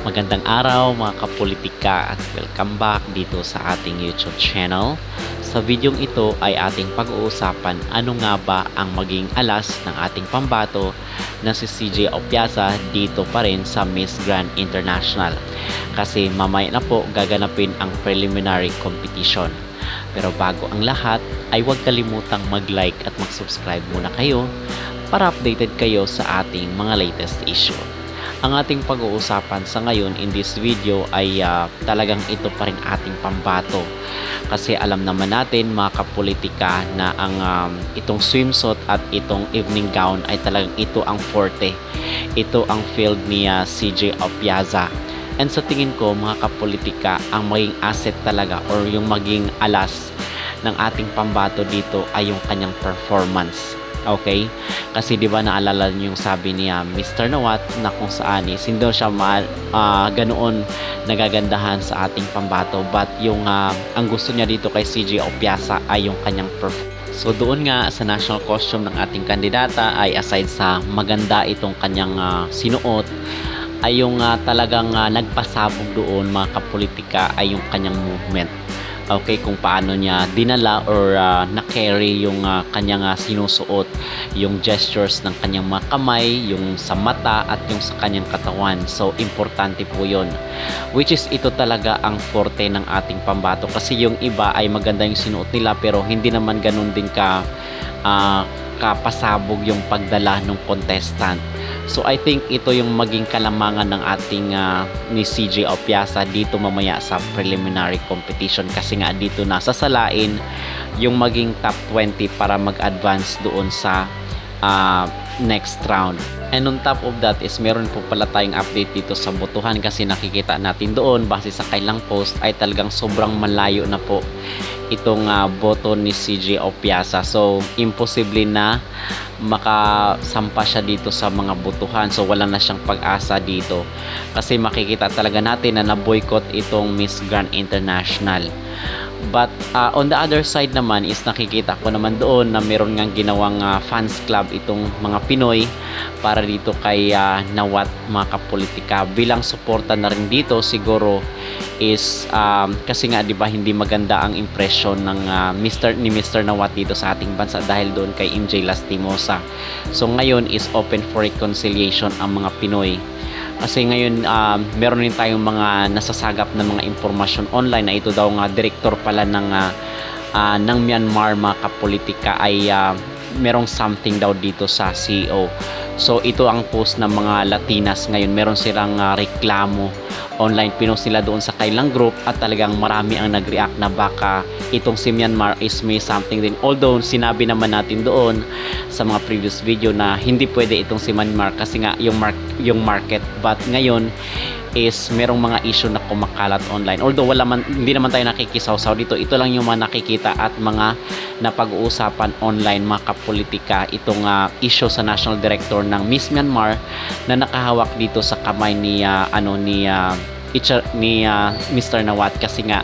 Magandang araw mga kapolitika at welcome back dito sa ating YouTube channel. Sa videong ito ay ating pag-uusapan ano nga ba ang maging alas ng ating pambato na si CJ Opiasa dito pa rin sa Miss Grand International. Kasi mamaya na po gaganapin ang preliminary competition. Pero bago ang lahat ay huwag kalimutang mag-like at mag-subscribe muna kayo para updated kayo sa ating mga latest issue. Ang ating pag-uusapan sa ngayon in this video ay ah, talagang ito pa rin ating pambato. Kasi alam naman natin mga kapolitika na ang um, itong swimsuit at itong evening gown ay talagang ito ang forte. Ito ang field ni ah, CJ Opiaza. And sa tingin ko mga kapolitika ang maging asset talaga or yung maging alas ng ating pambato dito ay yung kanyang performance. Okay? Kasi 'di ba naalala niyo yung sabi niya Mr. Nawat na kung saan is hindi daw siya ma- ah, ganoon nagagandahan sa ating pambato but yung ah, ang gusto niya dito kay CJ Opiasa ay yung kanyang performance. So doon nga sa national costume ng ating kandidata ay aside sa maganda itong kanyang ah, sinuot ay yung ah, talagang ah, nagpasabog doon mga kapolitika ay yung kanyang movement okay kung paano niya dinala or uh, na-carry yung uh, kanyang uh, sinusuot. Yung gestures ng kanyang mga kamay yung sa mata at yung sa kanyang katawan. So importante po yon which is ito talaga ang forte ng ating pambato. Kasi yung iba ay maganda yung sinuot nila pero hindi naman ganun din ka uh, kapasabog yung pagdala ng contestant So I think ito yung maging kalamangan ng ating uh, ni CJ Opiasa dito mamaya sa preliminary competition kasi nga dito nasasalain yung maging top 20 para mag-advance doon sa uh, next round. And on top of that is meron po pala tayong update dito sa botohan kasi nakikita natin doon base sa kailang post ay talagang sobrang malayo na po itong uh, boto ni CJ Opiasa. So imposible na makasampa siya dito sa mga botohan. So wala na siyang pag-asa dito. Kasi makikita talaga natin na na-boycott itong Miss Grand International but uh, on the other side naman is nakikita ko naman doon na meron ngang ginawang uh, fans club itong mga Pinoy para dito kay uh, Nawat mga kapolitika bilang suporta na rin dito siguro is um, kasi nga 'di ba hindi maganda ang impression ng uh, Mr. ni Mr. Nawat dito sa ating bansa dahil doon kay MJ Lastimosa. So ngayon is open for reconciliation ang mga Pinoy. Kasi ngayon um, meron din tayong mga nasasagap na mga impormasyon online na ito daw nga direktor pala ng uh, uh, ng Myanmar mga kapolitika ay uh, merong something daw dito sa CEO. So ito ang post ng mga Latinas ngayon. Meron silang uh, reklamo online pinost nila doon sa kailang group at talagang marami ang nag-react na baka itong si Myanmar is may something din. Although sinabi naman natin doon sa mga previous video na hindi pwede itong si Myanmar kasi nga yung, mark, yung market but ngayon is merong mga issue na kumakalat online. Although wala man, hindi naman tayo nakikisawsaw dito, ito lang yung mga nakikita at mga napag-uusapan online mga kapolitika itong uh, issue sa National Director ng Miss Myanmar na nakahawak dito sa kamay ni uh, ano ni uh, ni uh, Mr. Nawat kasi nga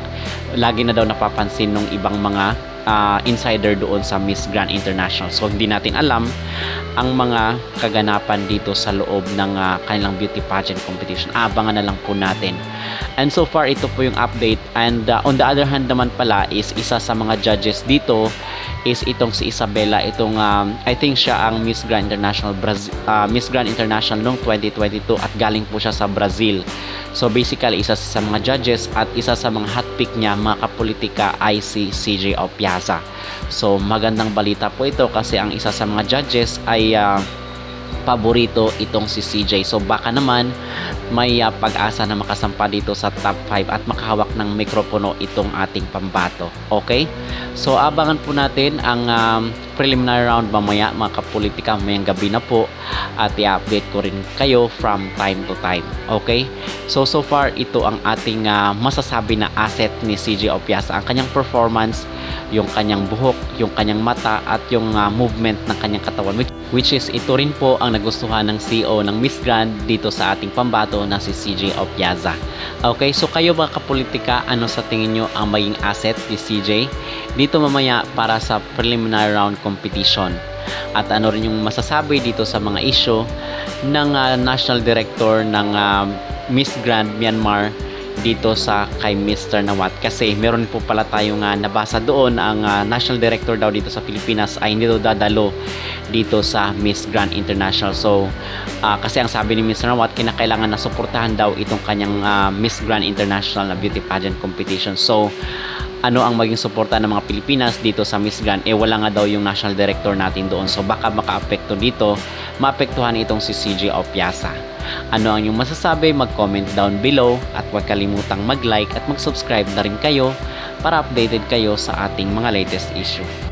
lagi na daw napapansin ng ibang mga uh, insider doon sa Miss Grand International. So hindi natin alam ang mga kaganapan dito sa loob ng uh, kanilang beauty pageant competition. Abangan na lang po natin. And so far, ito po yung update. And uh, on the other hand naman pala is isa sa mga judges dito is itong si Isabella. Itong, um, I think siya ang Miss Grand International Brazil, uh, Miss Grand International noong 2022 at galing po siya sa Brazil. So basically, isa sa mga judges at isa sa mga hot pick niya, mga kapolitika ay si CJ Opiasa. So magandang balita po ito kasi ang isa sa mga judges ay uh, paborito itong si CJ. So baka naman may uh, pag-asa na makasampa dito sa top 5 at makahawak ng mikropono itong ating pambato. Okay? So abangan po natin ang um, preliminary round mamaya mga kapolitika mayang gabi na po at i-update ko rin kayo from time to time. Okay? So so far ito ang ating uh, masasabi na asset ni CJ Opiasa. Ang kanyang performance, yung kanyang buhok, yung kanyang mata at yung uh, movement ng kanyang katawan which, which is ito rin po ang nagustuhan ng CEO ng Miss Grand dito sa ating pambato na si CJ Opiaza. Okay, so kayo ba kapolitika, ano sa tingin nyo ang maging asset ni CJ? Dito mamaya para sa preliminary round competition. At ano rin yung masasabi dito sa mga issue ng uh, National Director ng uh, Miss Grand Myanmar dito sa kay Mr. Nawat kasi meron po pala tayong nga nabasa doon ang ah, national director daw dito sa Pilipinas ay hindi daw dadalo dito sa Miss Grand International. So ah, kasi ang sabi ni Mr. Nawat kinakailangan na suportahan daw itong kanyang ah, Miss Grand International na beauty pageant competition. So ano ang maging suporta ng mga Pilipinas dito sa Miss Grand? Eh wala nga daw yung national director natin doon. So baka makaapekto dito maapektuhan itong si CJ Opiasa. Ano ang inyong masasabi? Mag-comment down below at huwag kalimutang mag-like at mag-subscribe na rin kayo para updated kayo sa ating mga latest issue